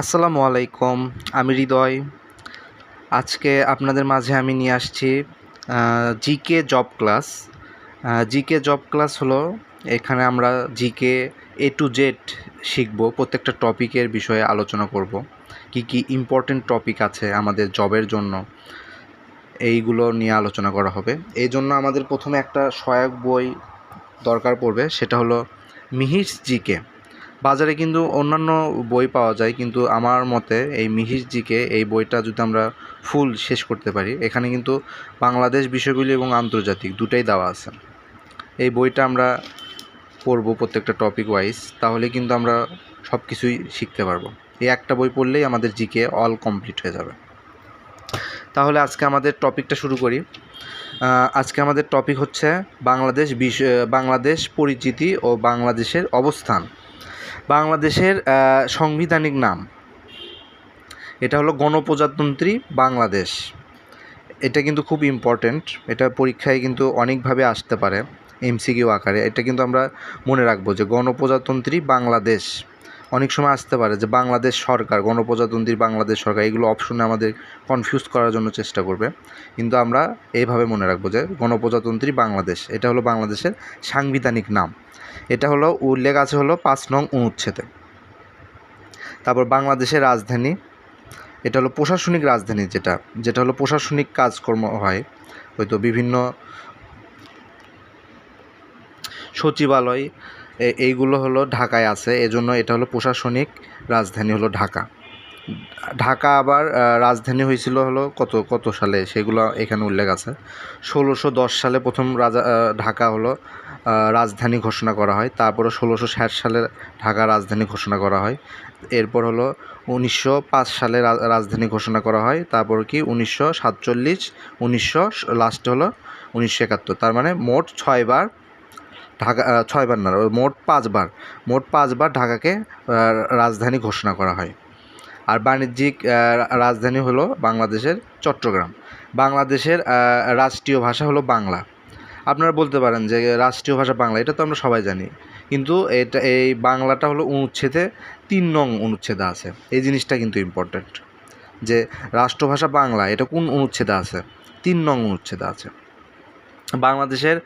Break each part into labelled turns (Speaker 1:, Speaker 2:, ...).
Speaker 1: আসসালামু আলাইকুম, আমি হৃদয়। আজকে আপনাদের মাঝে আমি নিয়ে আসছি GK job class. GK job class হলো, এখানে আমরা জিকে এ টু জেড শিখব, প্রত্যেকটা টপিকের বিষয়ে আলোচনা করব। কি কি ইম্পর্টেন্ট টপিক আছে আমাদের জবের জন্য, এইগুলো নিয়ে আলোচনা করা হবে। এই জন্য আমাদের প্রথমে একটা সহায়ক বই দরকার পড়বে, সেটা হলো মিহির জিকে বাজারে কিন্তু অন্যান্য বই পাওয়া যায়, কিন্তু আমার মতে এই মিহির জিকে এই বইটা যদি আমরা ফুল শেষ করতে পারি, এখানে কিন্তু বাংলাদেশ বিষয়গুলি এবং আন্তর্জাতিক দুটাই দেওয়া আছে। এই বইটা আমরা পড়ব প্রত্যেকটা টপিক ওয়াইজ তাহলে কিন্তু আমরা সব কিছুই শিখতে পারব। এই একটা বই পড়লেই আমাদের জিকে অল কমপ্লিট হয়ে যাবে। তাহলে আজকে আমাদের টপিকটা শুরু করি। আজকে আমাদের টপিক হচ্ছে বাংলাদেশ বাংলাদেশ পরিচিতি ও বাংলাদেশের অবস্থান। বাংলাদেশের সাংবিধানিক নাম। এটা হলো গণপ্রজাতন্ত্রী বাংলাদেশ। এটা কিন্তু খুব ইম্পর্ট্যান্ট এটা পরীক্ষায় কিন্তু অনেকভাবে আসতে পারে এমসিকিউ আকারে। এটা কিন্তু আমরা মনে রাখব যে গণপ্রজাতন্ত্রী বাংলাদেশ। অনেক সময় আসতে পারে যে বাংলাদেশ সরকার, গণপ্রজাতন্ত্রী বাংলাদেশ সরকার, এগুলো অপশনে আমাদের কনফিউজ করার জন্য চেষ্টা করবে। কিন্তু আমরা এইভাবে মনে রাখব যে গণপ্রজাতন্ত্রী বাংলাদেশ। এটা হলো বাংলাদেশের সাংবিধানিক নাম। এটা হলো উল্লেখ আছে হলো পাঁচ নং অনুচ্ছেদে। তারপর বাংলাদেশের রাজধানী, এটা হলো প্রশাসনিক রাজধানী যেটা যেটা হলো প্রশাসনিক কাজকর্ম হয় হয়তো বিভিন্ন সচিবালয় এইগুলো হলো ঢাকায় আছে, এজন্য এটা হলো প্রশাসনিক রাজধানী হলো ঢাকা। ঢাকা আবার রাজধানী হয়েছিল হলো কত কত সালে? সেগুলো এখানে উল্লেখ আছে। ষোলোশো দশ সালে প্রথম রাজা ঢাকা হলো রাজধানী ঘোষণা করা হয়। তারপরে ষোলোশো ষাট সালে ঢাকা রাজধানী ঘোষণা করা হয়। এরপর হলো উনিশশো পাঁচ সালে রাজধানী ঘোষণা করা হয়। তারপর কি? উনিশশো সাতচল্লিশ, উনিশশো লাস্ট হলো উনিশশো একাত্তর। তার মানে মোট ছয়বার ঢাকা ছয়বার না, মোট পাঁচবার মোট পাঁচবার ঢাকাকে রাজধানী ঘোষণা করা হয়। আর বাণিজ্যিক রাজধানী হলো বাংলাদেশের চট্টগ্রাম। বাংলাদেশের রাষ্ট্রীয় ভাষা হলো বাংলা। আপনারা বলতে পারেন যে রাষ্ট্রীয় ভাষা বাংলা, এটা তো আমরা সবাই জানি। কিন্তু এটা, এই বাংলাটা হলো অনুচ্ছেদে তিন নং অনুচ্ছেদে আছে। এই জিনিসটা কিন্তু ইম্পর্ট্যান্ট যে রাষ্ট্রভাষা বাংলা, এটা কোন অনুচ্ছেদে আছে? তিন নং অনুচ্ছেদে আছে। বাংলাদেশের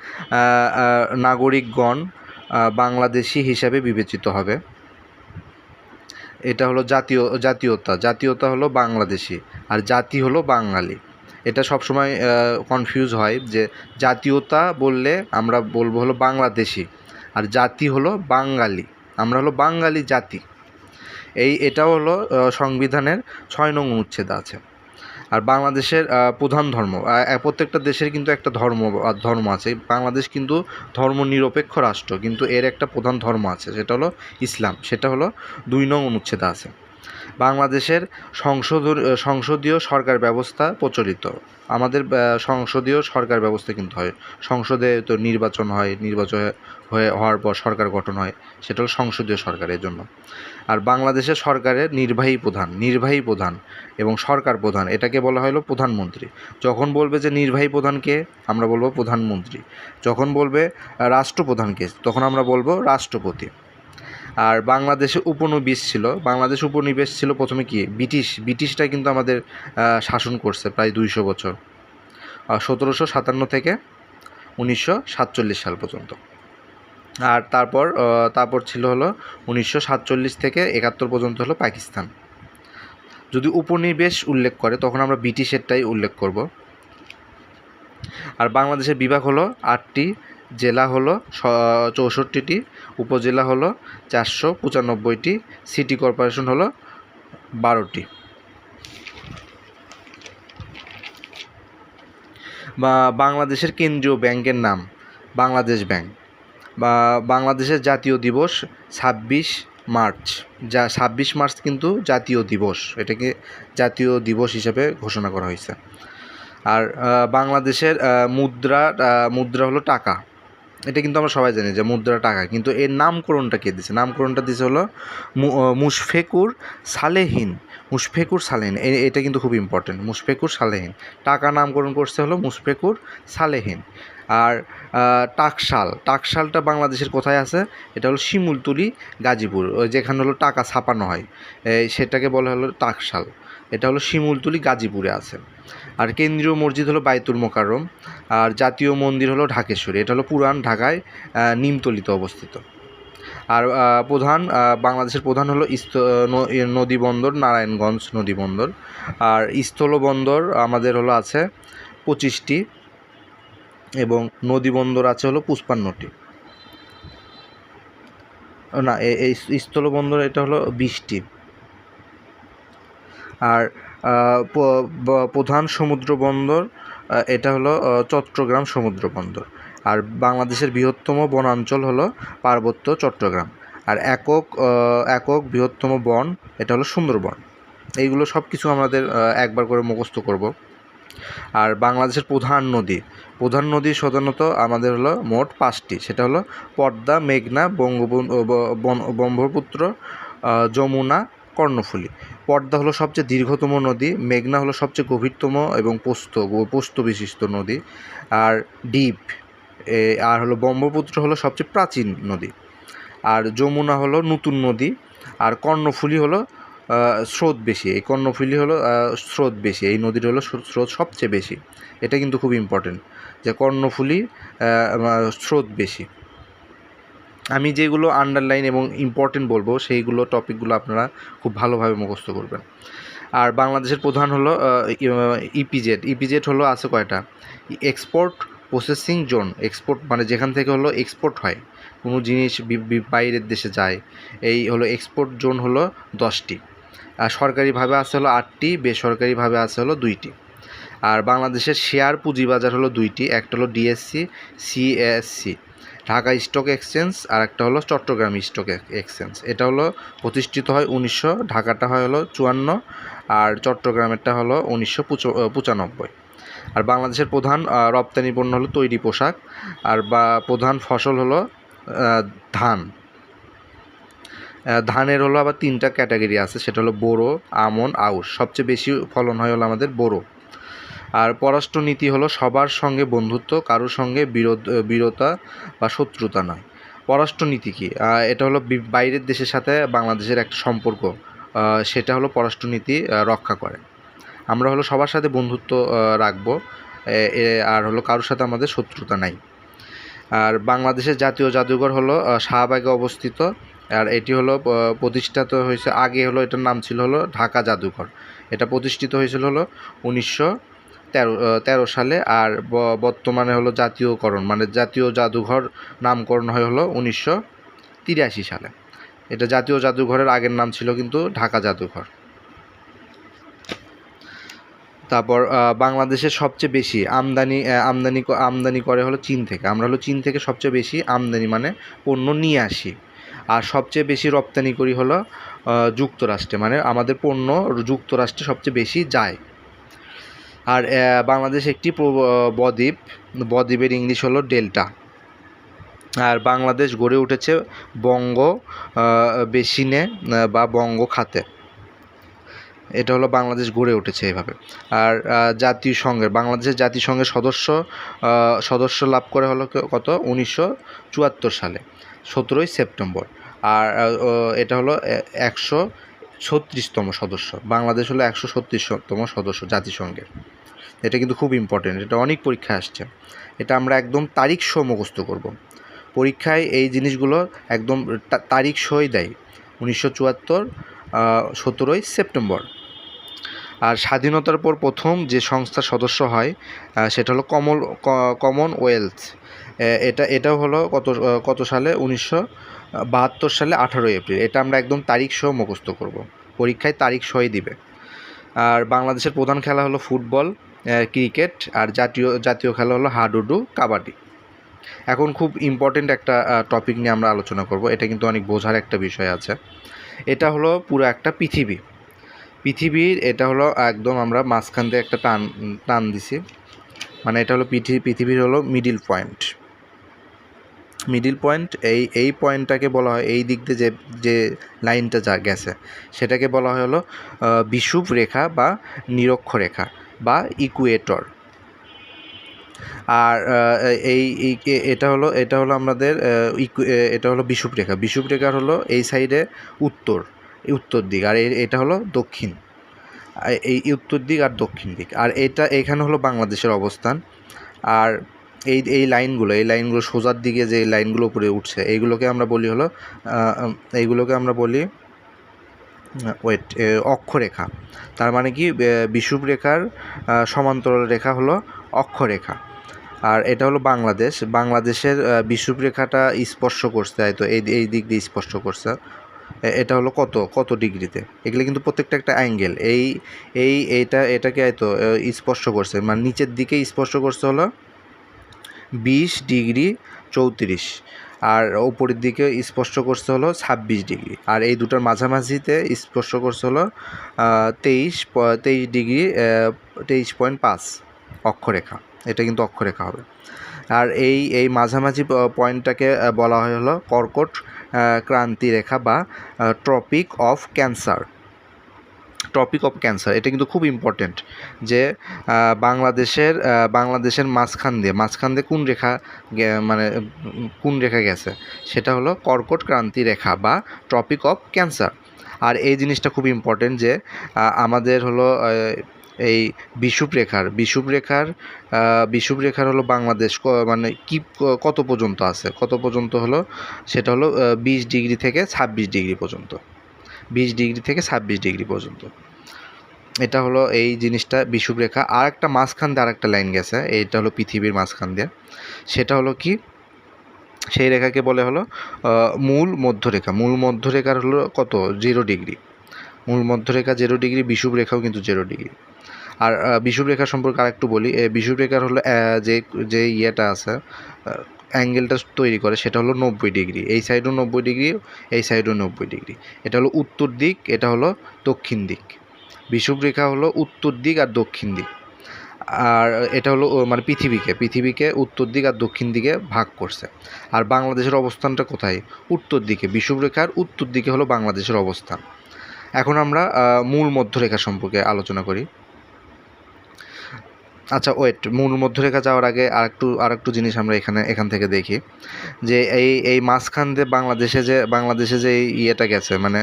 Speaker 1: নাগরিকগণ বাংলাদেশি হিসাবে বিবেচিত হবে। এটা হলো জাতীয়, জাতীয়তা জাতীয়তা হলো বাংলাদেশি আর জাতি হলো বাঙালি। এটা সবসময় কনফিউজ হয় যে জাতীয়তা বললে আমরা বলব হলো বাংলাদেশি আর জাতি হলো বাঙালি। আমরা হলো বাঙালি জাতি। এই এটাও হলো সংবিধানের ছয় নং উচ্ছেদ আছে। আর বাংলাদেশের প্রধান ধর্ম প্রত্যেকটা দেশের কিন্তু একটা ধর্ম ধর্ম আছে। বাংলাদেশ কিন্তু ধর্ম নিরপেক্ষ রাষ্ট্র, কিন্তু এর একটা প্রধান ধর্ম আছে, সেটা হলো ইসলাম। সেটা হলো দুই নং অনুচ্ছেদ আছে। বাংলাদেশের সংসদ সংসদীয় সরকার ব্যবস্থা প্রচলিত। আমাদের সংসদীয় সরকার ব্যবস্থা কিন্তু হয়। সংসদে তো নির্বাচন হয়, নির্বাচন হয়ে, হওয়ার পর সরকার গঠন হয়। সেটা হলো সংসদীয় সরকারের জন্য। আর বাংলাদেশের সরকারের নির্বাহী প্রধান নির্বাহী প্রধান এবং সরকার প্রধান, এটাকে বলা হলো প্রধানমন্ত্রী। যখন বলবে যে নির্বাহী প্রধানকে আমরা বলব প্রধানমন্ত্রী। যখন বলবে রাষ্ট্রপ্রধানকে তখন আমরা বলব রাষ্ট্রপতি। আর বাংলাদেশে উপনিবেশ ছিল। বাংলাদেশ উপনিবেশ ছিল প্রথমে কি? ব্রিটিশ। ব্রিটিশটা কিন্তু আমাদের শাসন করছে প্রায় দুইশো বছর। সতেরোশো সাতান্ন থেকে উনিশশো সাতচল্লিশ সাল পর্যন্ত। আর তারপর তারপর ছিল হলো উনিশশো সাতচল্লিশ থেকে একাত্তর পর্যন্ত হলো পাকিস্তান। যদি উপনিবেশ উল্লেখ করে, তখন আমরা ব্রিটিশেরটাই উল্লেখ করব। আর বাংলাদেশের বিভাগ হলো আটটি জেলা হলো চৌষট্টিটি, উপজেলা হলো চারশো পঁচানব্বইটি, সিটি কর্পোরেশন হলো বারোটি। বা বাংলাদেশের কেন্দ্রীয় ব্যাংকের নাম বাংলাদেশ ব্যাংক। বা বাংলাদেশের জাতীয় দিবস ছাব্বিশ মার্চ, যা ছাব্বিশ মার্চ কিন্তু জাতীয় দিবস, এটাকে জাতীয় দিবস হিসেবে ঘোষণা করা হয়েছে। আর বাংলাদেশের মুদ্রা মুদ্রা হলো টাকা। এটা কিন্তু আমরা সবাই জানি যে মুদ্রা টাকা, কিন্তু এর নামকরণটা কে দিছে? নামকরণটা দিছে হলো মুশফেকুর সালেহীন। মুশফেকুর সালেহিন এটা কিন্তু খুব ইম্পর্টেন্ট মুশফেকুর সালেহীন। টাকা নামকরণ করছে হলো মুশফেকুর সালেহীন। আর টাকশাল, টাকশালটা বাংলাদেশের কোথায় আছে? এটা হলো শিমুলতুলি, গাজীপুর যেখানে হলো টাকা ছাপানো হয়। সেটাকে বলা হলো টাকশাল। এটা হলো শিমুলতুলি, গাজীপুরে আছে। আর কেন্দ্রীয় মসজিদ হলো বাইতুল মোকাররম, আর জাতীয় মন্দির হলো ঢাকেশ্বরী। এটা হলো পুরান ঢাকায় নিমতলিতে অবস্থিত। আর প্রধান বাংলাদেশের প্রধান হলো ইস্ত- নদী বন্দর, নারায়ণগঞ্জ নদী বন্দর। আর স্থল বন্দর আমাদের হলো আছে পঁচিশটি এবং নদী বন্দর আছে হলো পুষ্পান্নটি। না এই স্থল বন্দর এটা হলো বিশটি। আর প্রধান সমুদ্র বন্দর এটা হলো চট্টগ্রাম সমুদ্র বন্দর আর বাংলাদেশের বৃহত্তম বনাঞ্চল হলো পার্বত্য চট্টগ্রাম। আর একক একক বৃহত্তম বন, এটা হলো সুন্দরবন। এইগুলো সব কিছু আমাদের একবার করে মুখস্থ করব। আর বাংলাদেশের প্রধান নদী প্রধান নদী সাধারণত আমাদের হলো মোট পাঁচটি। সেটা হলো পদ্মা, মেঘনা বঙ্গবন্ধু ব্রহ্মপুত্র যমুনা কর্ণফুলী। পদ্মা হলো সবচেয়ে দীর্ঘতম নদী, মেঘনা হলো সবচেয়ে গভীরতম এবং পোস্ত পোস্ত বিশিষ্ট নদী, আর ডিপ আর হলো ব্রহ্মপুত্র হলো সবচেয়ে প্রাচীন নদী। আর যমুনা হলো নতুন নদী, আর কর্ণফুলী হলো স্রোত বেশি। এই কর্ণফুলী হলো স্রোত বেশি। এই নদীর হলো স্রোত সবচেয়ে বেশি। এটা কিন্তু খুব ইম্পর্টেন্ট যে কর্ণফুলী স্রোত বেশি। আমি যেগুলো আন্ডারলাইন এবং ইম্পর্টেন্ট বলব, সেইগুলো টপিকগুলো আপনারা খুব ভালোভাবে মুখস্থ করবেন। আর বাংলাদেশের প্রধান হলো ইপিজেড ইপিজেড হলো আছে কয়টা? এক্সপোর্ট প্রসেসিং জোন এক্সপোর্ট মানে যেখান থেকে হলো এক্সপোর্ট হয়, কোনো জিনিস বাইরের দেশে যায়, এই হলো এক্সপোর্ট জোন হলো দশটি। আর সরকারিভাবে আছে হলো আটটি, বেসরকারিভাবে আছে হলো দুইটি। আর বাংলাদেশের শেয়ার পুঁজিবাজার হলো দুইটি, একটা হলো DSC CSC Dhaka stock exchange আর একটা হলো চট্টগ্রাম স্টক এক্সচেঞ্জ। এটা হলো প্রতিষ্ঠিত হয় উনিশশো, ঢাকাটা হয় হলো চুয়ান্ন আর চট্টগ্রামেরটা হলো উনিশশো পঁচানব্বই। আর বাংলাদেশের প্রধান রপ্তানি পণ্য হলো তৈরি পোশাক আর বা প্রধান ফসল হলো ধান। ধানের হলো আবার তিনটা ক্যাটাগরি আছে, সেটা হলো বোরো, আমন, আউশ। সবচেয়ে বেশি ফলন হয় হলো আমাদের বোরো। আর পররাষ্ট্রনীতি হলো সবার সঙ্গে বন্ধুত্ব কারোর সঙ্গে বিরোধ বিরতা বা শত্রুতা নয়। পররাষ্ট্রনীতি কি? এটা হলো বাইরের দেশের সাথে বাংলাদেশের একটা সম্পর্ক। সেটা হলো পররাষ্ট্রনীতি রক্ষা করে। আমরা হলো সবার সাথে বন্ধুত্ব রাখব আর হলো কারোর সাথে আমাদের শত্রুতা নাই। আর বাংলাদেশের জাতীয় জাদুঘর হলো শাহবাগে অবস্থিত। আর এটি হলো প্রতিষ্ঠিত হয়েছে আগে হলো, এটার নাম ছিল হলো ঢাকা জাদুঘর। এটা প্রতিষ্ঠিত হয়েছিল হলো উনিশশো তেরো সালে আর বর্তমানে হলো জাতীয়করণ মানে জাতীয় জাদুঘর নামকরণ হয় হলো উনিশশো তিরাশি সালে। এটা জাতীয় জাদুঘরের আগের নাম ছিল কিন্তু ঢাকা জাদুঘর। তারপর বাংলাদেশের সবচেয়ে বেশি আমদানি আমদানি আমদানি করে হলো চীন থেকে। আমরা হলো চীন থেকে সবচেয়ে বেশি আমদানি মানে পণ্য নিয়ে আসি। আর সবচেয়ে বেশি রপ্তানি করি হলো যুক্তরাষ্ট্রে মানে আমাদের পণ্য যুক্তরাষ্ট্রে সবচেয়ে বেশি যায়। আর বাংলাদেশ একটি বদ্বীপ। বদ্বীপের ইংলিশ হলো ডেল্টা। আর বাংলাদেশ গড়ে উঠেছে বঙ্গ বেসিনে বা বঙ্গ খাতে। এটা হলো বাংলাদেশ গড়ে উঠেছে এভাবে। আর আহ, জাতিসংঘের বাংলাদেশের জাতিসংঘের সদস্য সদস্য লাভ করে হলো কত? উনিশশো চুয়াত্তর সালে সতেরোই সেপ্টেম্বর। আর এটা হলো একশো ছত্রিশতম সদস্য। বাংলাদেশ হলো একশো ছত্রিশতম সদস্য জাতিসংঘের। এটা কিন্তু খুব ইম্পর্টেন্ট এটা অনেক পরীক্ষা আসছে। এটা আমরা একদম তারিখ সহ মুখস্থ করব। পরীক্ষায় এই জিনিসগুলো একদম তারিখ সহই দেয়। উনিশশো চুয়াত্তর সতেরোই সেপ্টেম্বর। আর স্বাধীনতার পর প্রথম যে সংস্থার সদস্য হয় সেটা হলো কমল কমনওয়েলথ। এটা, এটাও হলো কত কত সালে? উনিশশো বাহাত্তর সালে আঠারোই এপ্রিল। এটা আমরা একদম তারিখ সহ মুখস্থ করব। পরীক্ষায় তারিখ সহই দিবে। আর বাংলাদেশের প্রধান খেলা হলো ফুটবল। ক্রিকেট আর জাতীয় জাতীয় খেলা হলো হাডুডু, কাবাডি। এখন খুব ইম্পর্টেন্ট একটা টপিক নিয়ে আমরা আলোচনা করব। এটা কিন্তু অনেক বোঝার একটা বিষয় আছে। এটা হলো পুরো একটা পৃথিবী। পৃথিবীর এটা হলো একদম আমরা মাঝখান দিয়ে একটা টান টান দিছি। মানে এটা হলো পৃথিবী পৃথিবীর হলো মিডিল পয়েন্ট মিডিল পয়েন্ট এই এই পয়েন্টটাকে বলা হয়, এই দিক দিয়ে যে যে লাইনটা যা গেছে, সেটাকে বলা হয় হলো বিষুব রেখা বা নিরক্ষ রেখা। বা ইকুয়েটর আর এই এটা হলো এটা হলো আমাদের এটা হলো বিষুবরেখা বিষুবরেখার হলো এই সাইডে উত্তর উত্তর দিক। আর এটা হলো দক্ষিণ। এই উত্তর দিক আর দক্ষিণ দিক। আর এটা, এখানে হলো বাংলাদেশের অবস্থান। আর এই এই লাইনগুলো এই লাইনগুলো সোজার দিকে যে লাইনগুলো উপরে উঠছে, এইগুলোকে আমরা বলি হলো এইগুলোকে আমরা বলি ওয়েট অক্ষরেখা। তার মানে কি আহ, বিষুবরেখার আহ, সমান্তরাল রেখা হলো অক্ষরেখা। আর এটা হলো বাংলাদেশ। বাংলাদেশের আহ, বিষুবরেখাটা স্পর্শ করছে তাই তো? এই এই দিক দিয়ে স্পর্শ করছে। এটা হলো কত কত ডিগ্রিতে? এগুলো কিন্তু প্রত্যেকটা একটা অ্যাঙ্গেল। এই এই এইটা এটাকে হয়তো স্পর্শ করছে। মানে নিচের দিকে স্পর্শ করছে হলো বিশ ডিগ্রি চৌত্রিশ। আর উপরের দিকে স্পর্শ করছে হলো ছাব্বিশ ডিগ্রি। আর এই দুটার মাঝামাঝিতে স্পর্শ করছে হলো তেইশ তেইশ ডিগ্রি তেইশ পয়েন্ট পাঁচ অক্ষরেখা। এটা কিন্তু অক্ষরেখা হবে। আর এই এই মাঝামাঝি পয়েন্টটাকে বলা হয় হলো কর্কট ক্রান্তি রেখা বা tropic of cancer. Topic of cancer এটা কিন্তু খুব ইম্পর্টেন্ট যে বাংলাদেশের বাংলাদেশের মাঝখান দিয়ে মাঝখান দিয়ে কোন রেখা মানে কোন রেখা গেছে? সেটা হলো কর্কট ক্রান্তি রেখা বা টপিক অফ ক্যান্সার আর এই জিনিসটা খুব ইম্পর্টেন্ট যে আমাদের হলো এই বিষুব রেখার বিষুব রেখার বিষুব রেখার হলো বাংলাদেশ মানে কি, কত পর্যন্ত আছে? কত পর্যন্ত হলো? সেটা হলো বিশ ডিগ্রি থেকে ছাব্বিশ ডিগ্রি পর্যন্ত। বিশ ডিগ্রি থেকে ছাব্বিশ ডিগ্রি পর্যন্ত। এটা হলো এই জিনিসটা বিষুবরেখা। আর একটা মাঝখান দিয়ে আর একটা লাইন গেছে এইটা হলো পৃথিবীর মাঝখান দিয়ে। সেটা হলো কি? সেই রেখাকে বলে হলো মূল মধ্যরেখা। মূল মধ্যরেখার হলো কত? জিরো ডিগ্রি মূল মধ্যরেখা জিরো ডিগ্রি বিষুবরেখাও কিন্তু জিরো ডিগ্রি আর আহ, বিষুবরেখা সম্পর্কে আরেকটু বলি। এ, বিষুবরেখার হলো যে যে ইয়েটা আছে অ্যাঙ্গেলটা তৈরি করে সেটা হলো নব্বই ডিগ্রি। এই সাইডও নব্বই ডিগ্রি, এই সাইডও নব্বই ডিগ্রি। এটা হলো উত্তর দিক, এটা হলো দক্ষিণ দিক। বিষুবরেখা হলো উত্তর দিক আর দক্ষিণ দিক। আর এটা হলো মানে পৃথিবীকে পৃথিবীকে উত্তর দিক আর দক্ষিণ দিকে ভাগ করছে। আর বাংলাদেশের অবস্থানটা কোথায়? উত্তর দিকে। বিষুবরেখার উত্তর দিকে হলো বাংলাদেশের অবস্থান। এখন আমরা মূল মধ্যরেখা সম্পর্কে আলোচনা করি। আচ্ছা ওয়েট মূল মধ্যরেখা যাওয়ার আগে আরেকটু আরেকটু জিনিস আমরা এখানে, এখান থেকে দেখি। যে এই এই মাঝখান দিয়ে বাংলাদেশে যে বাংলাদেশে যে এই ইয়েটা গেছে মানে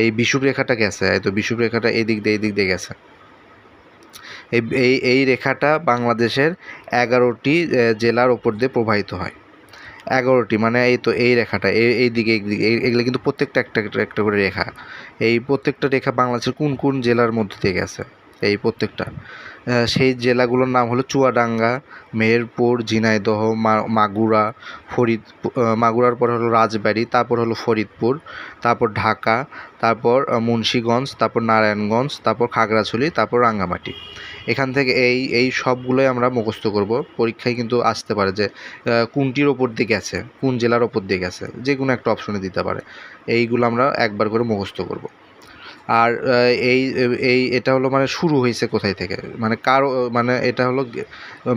Speaker 1: এই বিষুব রেখাটা গেছে, এই তো বিষুব রেখাটা এই দিক দিয়ে, এই দিক দিয়ে গেছে। এই এই এই রেখাটা বাংলাদেশের এগারোটি জেলার ওপর দিয়ে প্রবাহিত হয়। এগারোটি মানে এই তো এই রেখাটা, এই এই দিকে এগুলো কিন্তু প্রত্যেকটা একটা একটা একটা করে রেখা। এই প্রত্যেকটা রেখা বাংলাদেশের কোন কোন জেলার মধ্যে দিয়ে গেছে? এই প্রত্যেকটা। সেই জেলাগুলোর নাম হলো চুয়াডাঙ্গা, মেহেরপুর, ঝিনাইদহ মাগুরা, ফরিদ মাগুরার পর হলো রাজবাড়ি, তারপর হলো ফরিদপুর, তারপর ঢাকা, তারপর মুন্সীগঞ্জ, তারপর নারায়ণগঞ্জ, তারপর খাগড়াছড়ি, তারপর রাঙ্গামাটি। এখান থেকে এই এই সবগুলোই আমরা মুখস্থ করব। পরীক্ষায় কিন্তু আসতে পারে যে কোনটির ওপর দিয়ে গেছে, কোন জেলার ওপর দিয়ে গেছে যে কোনো একটা অপশনে দিতে পারে। এইগুলো আমরা একবার করে মুখস্থ করব। আর এই এই, এটা হলো মানে শুরু হয়েছে কোথায় থেকে? মানে কার মানে এটা হলো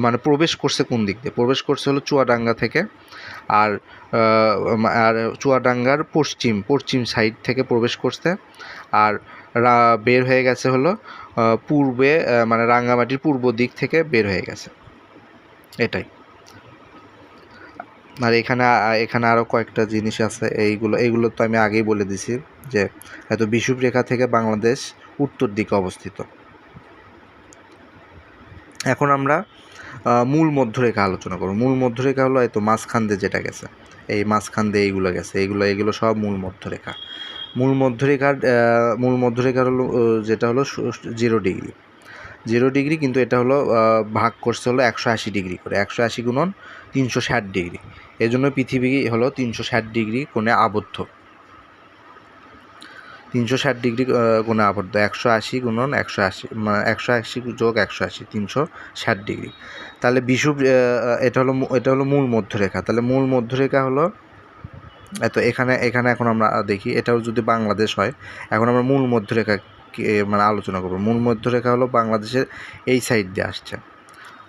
Speaker 1: মানে প্রবেশ করছে কোন দিক দিয়ে? প্রবেশ করছে হলো চুয়াডাঙ্গা থেকে আর আর চুয়াডাঙ্গার পশ্চিম পশ্চিম সাইড থেকে প্রবেশ করছে আর বের হয়ে গেছে হলো পূর্বে মানে রাঙ্গামাটির পূর্ব দিক থেকে বের হয়ে গেছে। এটাই। আর এখানে এখানে আরও কয়েকটা জিনিস আছে, এইগুলো এইগুলো তো আমি আগেই বলে দিছি। যে এত বিষুব রেখা থেকে বাংলাদেশ উত্তর দিকে অবস্থিত। এখন আমরা মূল মধ্যরেখা আলোচনা করব। মূল মধ্যরেখা হলো এই তো মাঝখান দিয়ে যেটা গেছে। এই মাঝখান দিয়ে এইগুলো গেছে। এইগুলো, এগুলো সব মূল মধ্যরেখা। মূল মধ্যরেখার মূল মধ্যরেখার হলো যেটা হলো জিরো ডিগ্রি। জিরো ডিগ্রি কিন্তু এটা হলো ভাগ করছে হলো একশো আশি ডিগ্রি করে। একশো আশি গুণন তিনশো ষাট ডিগ্রি। এই জন্য পৃথিবী হলো তিনশো ষাট ডিগ্রি কোণে আবদ্ধ। তিনশো ষাট ডিগ্রি কোণে আবদ্ধ। একশো আশি গুণন একশো আশি একশো আশি যোগ একশো আশি তিনশো ষাট ডিগ্রি। তাহলে আহ, এটা হলো এটা হলো মূল মধ্যরেখা। তাহলে মূল মধ্যরেখা হলো এত এখানে এখানে এখন আমরা দেখি এটাও যদি বাংলাদেশ হয় এখন আমরা মূল মধ্যরেখা মানে আলোচনা করব। মূল মধ্যরেখা হলো বাংলাদেশের এই সাইড দিয়ে আসছে।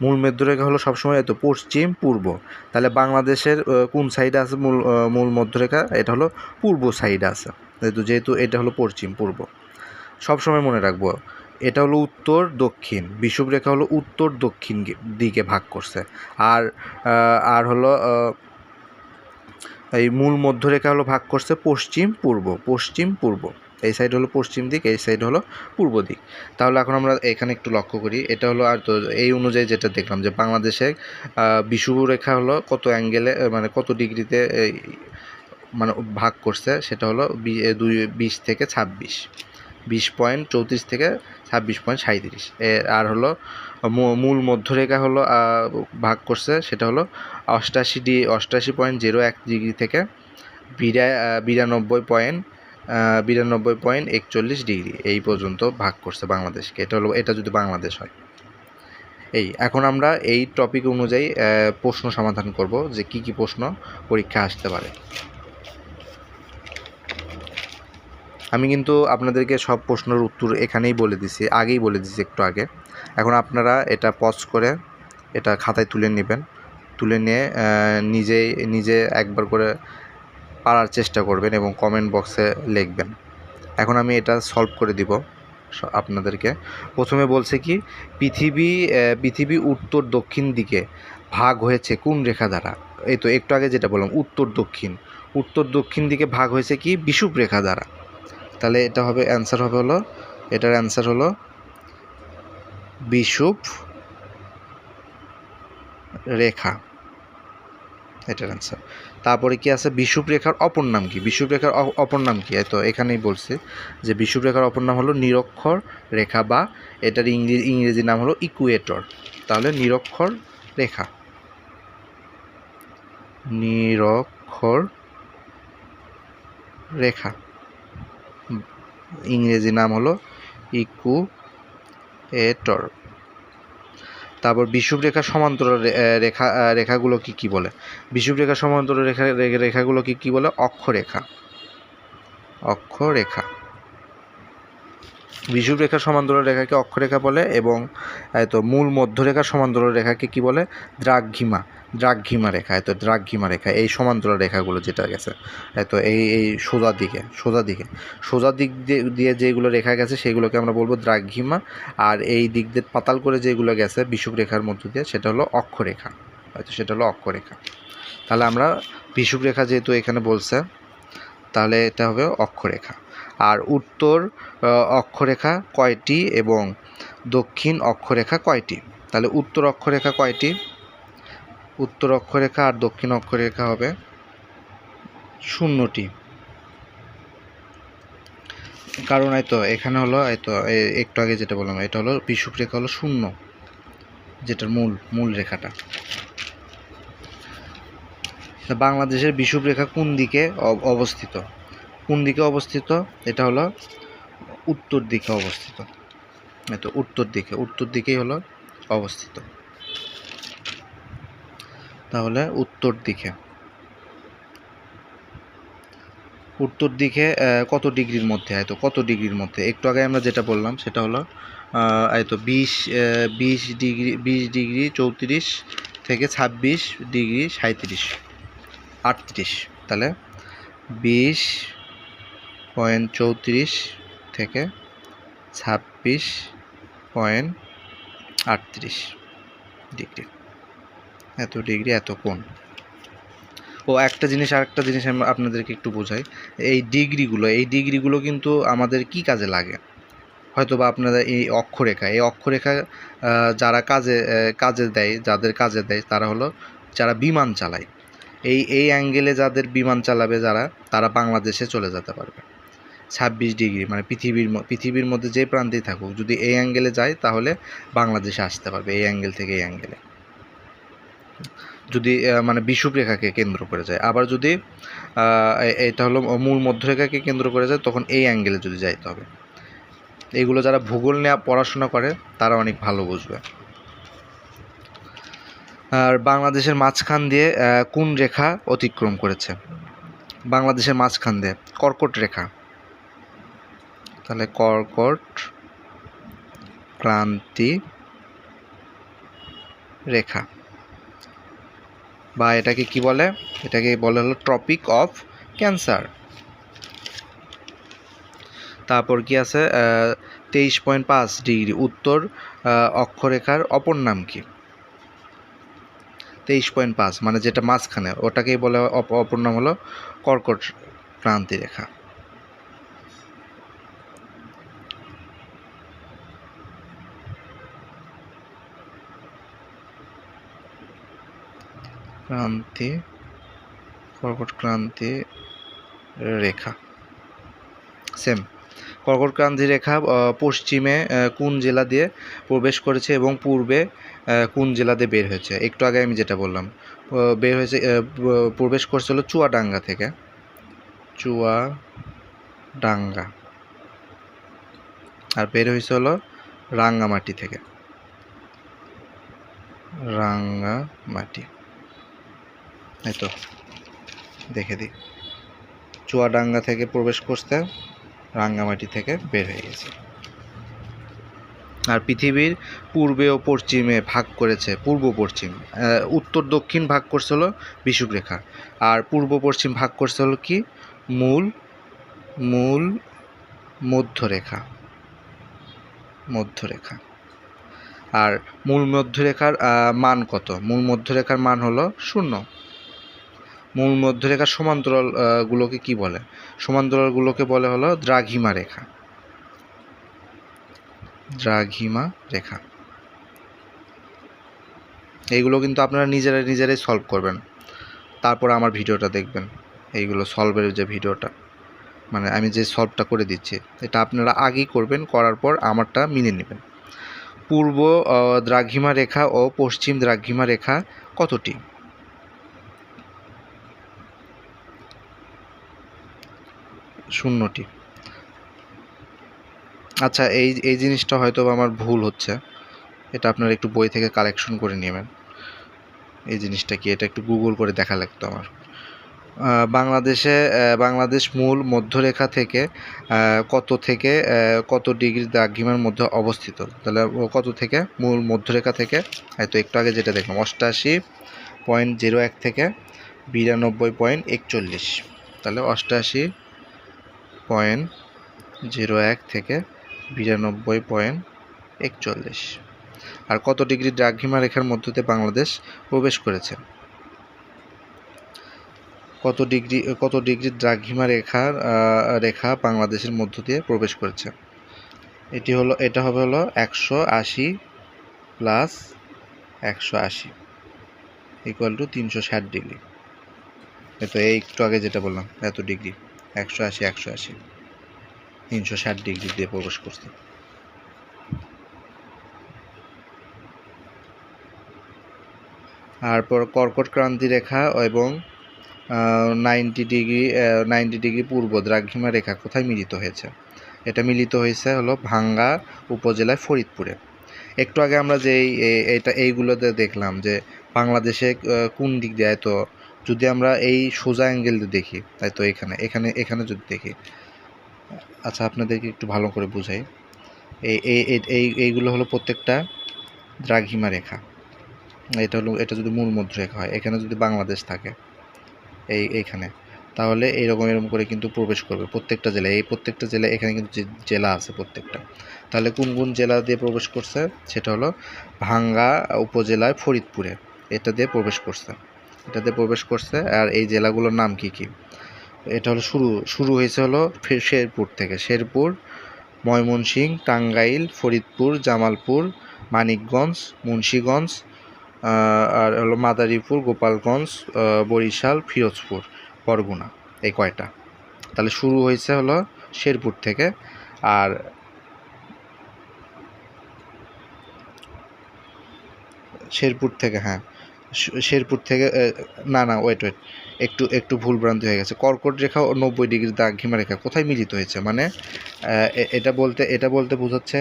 Speaker 1: মূল মধ্যরেখা হলো সবসময় এত পশ্চিম পূর্ব। তাহলে বাংলাদেশের কোন সাইডে আছে মূল মূল মধ্যরেখা? এটা হলো পূর্ব সাইডে আছে। যেহেতু এটা হলো পশ্চিম, পূর্ব। সবসময় মনে রাখব, এটা হলো উত্তর, দক্ষিণ। বিষুবরেখা হলো উত্তর, দক্ষিণ দিকে ভাগ করছে। আর আর হলো এই মূল মধ্যরেখা হলো ভাগ করছে পশ্চিম, পূর্ব। পশ্চিম, পূর্ব। এই সাইড হলো পশ্চিম দিক, এই সাইড হলো পূর্ব দিক। তাহলে এখন আমরা এখানে একটু লক্ষ্য করি, এটা হলো আর তো এই অনুযায়ী যেটা দেখলাম যে বাংলাদেশে বিষুবরেখা হলো কত অ্যাঙ্গেলে মানে কত ডিগ্রিতে মানে ভাগ করছে, সেটা হলো দুই, বিশ থেকে ছাব্বিশ। বিশ পয়েন্ট চৌত্রিশ থেকে ছাব্বিশ পয়েন্ট সাঁইত্রিশ। আর হলো মূল মধ্যরেখা হলো ভাগ করছে, সেটা হলো অষ্টাশি ডি, অষ্টাশি পয়েন্ট জিরো এক ডিগ্রি থেকে বিরা বিরানব্বই পয়েন্ট বিরানব্বই পয়েন্ট একচল্লিশ ডিগ্রি এই পর্যন্ত ভাগ করছে বাংলাদেশকে। এটা হলো, এটা যদি বাংলাদেশ হয়। এই, এখন আমরা এই টপিক অনুযায়ী প্রশ্ন সমাধান করব যে কি কি প্রশ্ন পরীক্ষা আসতে পারে। আমি কিন্তু আপনাদেরকে সব প্রশ্নের উত্তর এখানেই বলে দিছি, আগেই বলে দিছি একটু আগে। এখন আপনারা এটা পজ করে এটা খাতায় তুলে নেবেন। তুলে নিয়ে নিজেই, নিজে একবার করে পারার চেষ্টা করবেন এবং কমেন্ট বক্সে লিখবেন। এখন আমি এটা সলভ করে দিব আপনাদেরকে। প্রথমে বলছে কি, পৃথিবী পৃথিবী উত্তর দক্ষিণ দিকে ভাগ হয়েছে কোন রেখা দ্বারা এই তো একটু আগে যেটা বললাম, উত্তর দক্ষিণ। উত্তর দক্ষিণ দিকে ভাগ হয়েছে কি? বিষুব রেখা দ্বারা তাহলে এটা হবে অ্যান্সার হবে হলো, এটার অ্যান্সার হলো বিষুব রেখা, এটার অ্যান্সার তারপরে কি আছে? বিষুব রেখার অপর নাম কি? বিষুব রেখার অপর নাম কি? তো এখানেই বলছে যে বিষুব রেখার অপর নাম হলো নিরক্ষর রেখা বা এটার ইংরেজি ইংরেজি নাম হলো ইকুয়েটর তাহলে নিরক্ষর রেখা। নিরক্ষর রেখা। ইংরেজি নাম হলো ইকুয়েটর। তারপর বিষুব রেখা সমান্তরাল রেখা রেখাগুলো কি কি বলে? বিষুব রেখা সমান্তরাল রেখা, রেখাগুলো কি কি বলে? অক্ষরেখা। অক্ষরেখা। বিষুব রেখা সমান্তরাল রেখাকে অক্ষরেখা বলে এবং এই তো মূল মধ্যরেখা সমান্তরাল রেখাকে কি বলে? দ্রাঘিমা দ্রাঘিমা রেখা তো দ্রাঘিমা রেখা, এই সমান্তরাল রেখাগুলো যেটা গেছে, এই তো এই এই সোজা দিকে সোজা দিকে, সোজা দিক দিয়ে দিয়ে যেগুলো রেখা গেছে সেগুলোকে আমরা বলব দ্রাঘিমা, আর এই দিক দিয়ে পাতাল করে যেগুলো গেছে বিষুব রেখার মধ্য দিয়ে সেটা হলো অক্ষরেখা, হয়তো সেটা হলো অক্ষরেখা। তাহলে আমরা বিষুব রেখা যেহেতু এখানে বলছে, তাহলে এটা হবে অক্ষরেখা। আর উত্তর অক্ষরেখা কয়টি এবং দক্ষিণ অক্ষরেখা কয়টি? তাহলে উত্তর অক্ষরেখা কয়টি? উত্তর অক্ষরেখা আর দক্ষিণ অক্ষরেখা হবে শূন্যটি। কারণ এই তো এখানে হলো, এই তো একটু আগে যেটা বললাম, এটা হলো বিষুব রেখা হলো শূন্য, যেটার মূল মূল রেখাটা। বাংলাদেশের বিষুব রেখা কোন দিকে অব- অবস্থিত? কোন দিকে অবস্থিত? এটা হলো উত্তর দিকে অবস্থিত। তো উত্তর দিকে উত্তর দিকেই হলো অবস্থিত। তাহলে উত্তর দিকে। উত্তর দিকে কত ডিগ্রির মধ্যে এই তো কত ডিগ্রির মধ্যে? একটু আগে আমরা যেটা বললাম সেটা হলো আহ, এই তো বিশ বিশ ডিগ্রি বিশ ডিগ্রি চৌত্রিশ থেকে ছাব্বিশ ডিগ্রি সাঁইত্রিশ আটত্রিশ। তাহলে বিশ পয়েন্ট চৌত্রিশ থেকে ছাব্বিশ পয়েন্ট আটত্রিশ ডিগ্রি। এত ডিগ্রি, এত কোণ। ও একটা জিনিস আর একটা জিনিস আমি আপনাদেরকে একটু বোঝাই। এই ডিগ্রিগুলো এই ডিগ্রিগুলো কিন্তু আমাদের কি কাজে লাগে? হয়তো বা আপনারা এই অক্ষরেখা এই অক্ষরেখা যারা কাজে কাজে দেয়, যাদের কাজে দেয়, তারা হলো, যারা বিমান চালায়। এই এই অ্যাঙ্গেলে যাদের বিমান চালাবে যারা, তারা বাংলাদেশে চলে যেতে পারবে। ছাব্বিশ ডিগ্রি মানে পৃথিবীর পৃথিবীর মধ্যে যে প্রান্তেই থাকুক, যদি এই অ্যাঙ্গেলে যায়, তাহলে বাংলাদেশে আসতে পারবে, এই অ্যাঙ্গেল থেকে এই অ্যাঙ্গেলে যদি মানে বিষুব রেখাকে কেন্দ্র করে যায়, আবার যদি এটা হলো মূল মধ্যরেখাকে কেন্দ্র করে যায়, তখন এই অ্যাঙ্গেলে যদি যাইতে হবে। এইগুলো যারা ভূগোল নিয়ে পড়াশোনা করে, তারা অনেক ভালো বুঝবে। আর বাংলাদেশের মাঝখান দিয়ে কোন রেখা অতিক্রম করেছে? বাংলাদেশের মাঝখান দিয়ে, কর্কট রেখা। তাহলে কর্কট ক্রান্তি রেখা। বা এটাকে কি বলে? এটাকে বলে হলো ট্রপিক অফ ক্যান্সার। তারপর কি আছে? তেইশ পয়েন্ট পাঁচ ডিগ্রি। উত্তর অক্ষরেখার অপর নাম কি? তেইশ পয়েন্ট পাঁচ মানে যেটা মাঝখানে, ওটাকেই বলে অপ- অপর নাম হলো কর্কট ক্রান্তি রেখা। ক্রান্তি কর্কট ক্রান্তি রেখা। সেম কর্কট ক্রান্তি রেখা পশ্চিমে কোন জেলা দিয়ে প্রবেশ করেছে এবং পূর্বে কোন জেলা দিয়ে বের হয়েছে? একটু আগে আমি যেটা বললাম বের হয়েছে প্রবেশ করছে হলো চুয়াডাঙ্গা থেকে। চুয়াডাঙ্গা। আর বের হয়েছে হলো রাঙ্গামাটি থেকে। রাঙ্গামাটি। এই তো, দেখে দিই। চুয়াডাঙ্গা থেকে প্রবেশ করতে রাঙ্গামাটি থেকে বের হয়ে গেছে। আর পৃথিবীর পূর্বে ও পশ্চিমে ভাগ করেছে, পূর্ব পশ্চিম উত্তর দক্ষিণ ভাগ করছে হলো বিষুবরেখা আর পূর্ব পশ্চিম ভাগ করছে হলো কি? মূল মূল মধ্যরেখা মধ্যরেখা। আর মূল মধ্যরেখার মান কত? মূল মধ্যরেখার মান হলো শূন্য। মধ্যরেখার সমান্তরাল গুলোকে কি বলে? সমান্তরালগুলোকে বলে হলো দ্রাঘিমা রেখা। দ্রাঘিমা রেখা। এইগুলো কিন্তু আপনারা নিজেরাই নিজেরাই সলভ করবেন। তারপর আমার ভিডিওটা দেখবেন। এইগুলো সলভের যে ভিডিওটা মানে আমি যে সলভটা করে দিচ্ছি, এটা আপনারা আগেই করবেন, করার পর আমারটা মিলে নেবেন। পূর্ব দ্রাঘিমা রেখা ও পশ্চিম দ্রাঘিমা রেখা কতটি? শূন্যটি। আচ্ছা এই এই জিনিসটা হয়তো আমার ভুল হচ্ছে। এটা আপনারা একটু বই থেকে কালেকশন করে নেবেন। এই জিনিসটা কি? এটা একটু গুগল করে দেখা লাগতো আমার। বাংলাদেশে বাংলাদেশ মূল মধ্যরেখা থেকে কত থেকে কত ডিগ্রি দ্রাঘিমার মধ্যে অবস্থিত? তাহলে, ও, কত থেকে? মূল মধ্যরেখা থেকে, হয়তো একটু আগে যেটা দেখলাম, অষ্টাশি পয়েন্ট জিরো এক থেকে বিরানব্বই পয়েন্ট একচল্লিশ। তাহলে অষ্টাশি পয়েন্ট জিরো এক থেকে বিরানব্বই পয়েন্ট একচল্লিশ। আর কত ডিগ্রি দ্রাঘিমা রেখার মধ্য দিয়ে বাংলাদেশ প্রবেশ করেছে? কত ডিগ্রি কত ডিগ্রি দ্রাঘিমা রেখার রেখা বাংলাদেশের মধ্য দিয়ে প্রবেশ করেছে? এটি হলো, এটা হবে হলো একশো আশি প্লাস একশো আশি ইকুয়াল টু তিনশো ষাট ডিগ্রি। তো এই একটু আগে যেটা বললাম, এত ডিগ্রি। একশো আশি একশো আশি। তিনশো ষাট ডিগ্রি দিয়ে প্রবেশ করছে। তারপর কর্কট ক্রান্তি রেখা এবং নাইনটি ডিগ্রি নাইনটি ডিগ্রি পূর্ব দ্রাঘিমা রেখা কোথায় মিলিত হয়েছে? এটা মিলিত হয়েছে হলো ভাঙ্গা উপজেলায় ফরিদপুরে। একটু আগে আমরা যে এই- এই- এটা এইগুলোতে দেখলাম যে বাংলাদেশে কোন দিক দিয়ে তো যদি আমরা এই সোজা অ্যাঙ্গেল দেখি, তাই তো এখানে এখানে এখানে যদি দেখি। আচ্ছা আপনাদেরকে একটু ভালো করে বুঝাই। এই এই, এই- এই, এইগুলো হলো প্রত্যেকটা দ্রাঘিমা রেখা। এটা হলো, এটা যদি মূল মধ্যরেখা হয়, এখানে যদি বাংলাদেশ থাকে, এই, এইখানে, তাহলে এইরকম এরকম করে কিন্তু প্রবেশ করবে প্রত্যেকটা জেলায়। এই প্রত্যেকটা জেলায় এখানে কিন্তু জেলা আছে প্রত্যেকটা। তাহলে কোন কোন জেলা দিয়ে প্রবেশ করছে? সেটা হলো ভাঙ্গা উপজেলায় ফরিদপুরে। এটা দিয়ে প্রবেশ করছে। এটা দিয়ে প্রবেশ করছে। আর এই জেলাগুলোর নাম কি কি? এটা হলো শুরু শুরু হয়েছে হলো শেরপুর থেকে। শেরপুর ময়মনসিংহ টাঙ্গাইল, ফরিদপুর, জামালপুর, মানিকগঞ্জ, মুন্সীগঞ্জ আর হলো মাদারীপুর, গোপালগঞ্জ বরিশাল, ফিরোজপুর, বরগুনা, এই কয়টা। তাহলে শুরু হয়েছে হলো শেরপুর থেকে। আর শেরপুর থেকে হ্যাঁ। শেরপুর থেকে না না ওয়েট ওয়েট একটু একটু ভুল ভ্রান্তি হয়ে গেছে। কর্কট রেখা ও নব্বই ডিগ্রি দাগিমা রেখা, কোথায় মিলিত হয়েছে? মানে এটা বলতে এটা বলতে বোঝাচ্ছে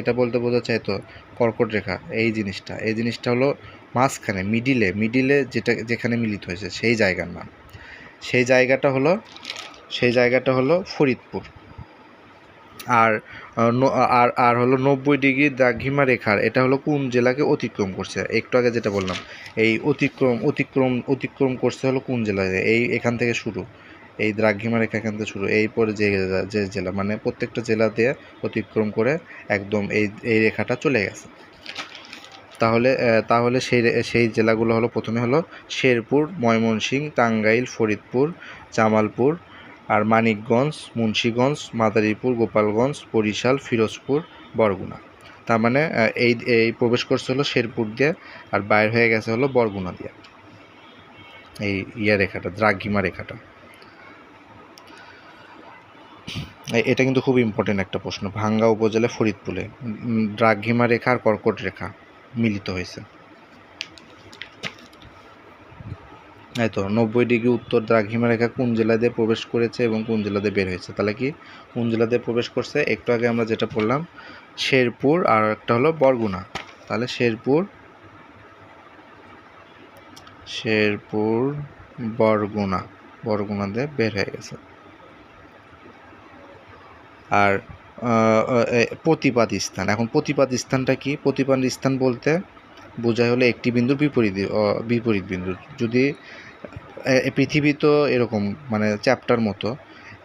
Speaker 1: এটা বলতে বোঝাচ্ছে তো কর্কট রেখা, এই জিনিসটা। এই জিনিসটা হলো মাঝখানে মিডিলে মিডিলে যেটা, যেখানে মিলিত হয়েছে, সেই জায়গার নাম। সেই জায়গাটা হলো, সেই জায়গাটা হলো ফরিদপুর। আর আর আর হলো নব্বই ডিগ্রি দ্রাঘিমা রেখার এটা হলো কোন জেলাকে অতিক্রম করছে? একটু আগে যেটা বললাম, এই অতিক্রম অতিক্রম অতিক্রম করছে হলো কোন জেলায় এই এখান থেকে শুরু, এই দ্রাঘিমা রেখা এখান থেকে শুরু এই পরে যে যে জেলা মানে প্রত্যেকটা জেলা দিয়ে অতিক্রম করে একদম এই এই রেখাটা চলে গেছে। তাহলে তাহলে সেই সেই জেলাগুলো হলো প্রথমে হলো শেরপুর, ময়মনসিংহ, টাঙ্গাইল, ফরিদপুর, জামালপুর আর মানিকগঞ্জ, মুন্সীগঞ্জ, মাদারীপুর, গোপালগঞ্জ, বরিশাল, ফিরোজপুর, বরগুনা। তার মানে এই এই প্রবেশ করছে হলো শেরপুর দিয়ে আর বাইর হয়ে গেছে হলো বরগুনা দিয়ে। এই ইয়া রেখাটা, দ্রাঘিমা রেখাটা। এটা কিন্তু খুব ইম্পর্টেন্ট একটা প্রশ্ন। ভাঙ্গা উপজেলা ফরিদপুরে। দ্রাঘিমা রেখা আর কর্কট রেখা মিলিত হয়েছে। এই তো, নব্বই ডিগ্রি উত্তর দ্রাঘিমা রেখা কোন জেলা দিয়ে প্রবেশ করেছে এবং কোন জেলা দিয়ে বের হয়েছে? তাহলে কি কোন জেলা দিয়ে প্রবেশ করছে? একটু আগে আমরা যেটা পড়লাম, শেরপুর আর একটা হলো বরগুনা। তাহলে শেরপুর শেরপুর, বরগুনা বরগুনা দিয়ে বের হয়ে গেছে। আর প্রতিপাদ স্থান। এখন প্রতিপাদ স্থানটা কি? প্রতিপাদ স্থান বলতে বোঝায় হলো একটি বিন্দুর বিপরীত বিপরীত বিন্দু। যদি পৃথিবী তো এরকম মানে চ্যাপ্টার মতো।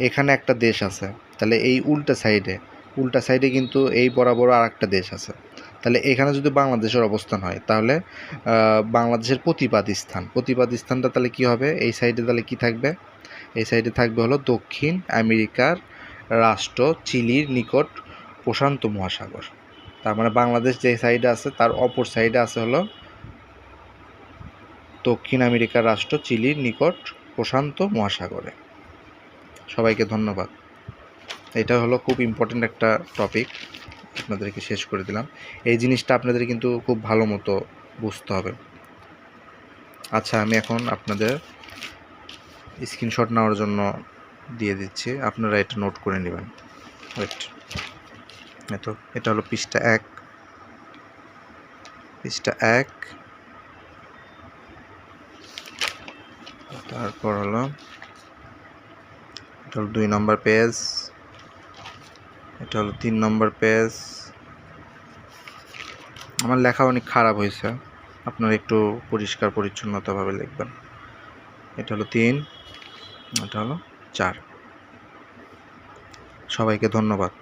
Speaker 1: এখানে একটা দেশ আছে। তাহলে এই উল্টা সাইডে উল্টা সাইডে কিন্তু এই বরাবর আর একটা দেশ আছে। তাহলে এখানে যদি বাংলাদেশের অবস্থান হয়, তাহলে বাংলাদেশের প্রতিপাদ স্থান প্রতিপাদ স্থানটা তাহলে কী হবে? এই সাইডে তাহলে কি থাকবে? এই সাইডে থাকবে হলো দক্ষিণ আমেরিকার রাষ্ট্র, চিলির নিকট প্রশান্ত মহাসাগর। তার মানে বাংলাদেশ যে সাইডে আছে, তার অপর সাইডে আছে হলো দক্ষিণ আমেরিকার রাষ্ট্র চিলির নিকট প্রশান্ত মহাসাগরে। সবাইকে ধন্যবাদ। এটা হলো খুব ইম্পর্টেন্ট একটা টপিক আপনাদেরকে শেষ করে দিলাম। এই জিনিসটা আপনাদের কিন্তু খুব ভালো মতো বুঝতে হবে। আচ্ছা আমি এখন আপনাদের স্ক্রিনশট নেওয়ার জন্য দিয়ে দিচ্ছি। আপনারা এটা নোট করে নেবেন। ওয়েট তো এটা হলো পৃষ্ঠা এক। পৃষ্ঠা এক। তারপর হলো, এটা হলো দুই নম্বর পেজ, এটা হলো তিন নম্বর পেজ। আমার লেখা অনেক খারাপ হয়েছে, আপনারা একটু পরিষ্কার পরিচ্ছন্নতাভাবে লিখবেন। এটা হলো তিন, এটা হলো চার। সবাইকে ধন্যবাদ।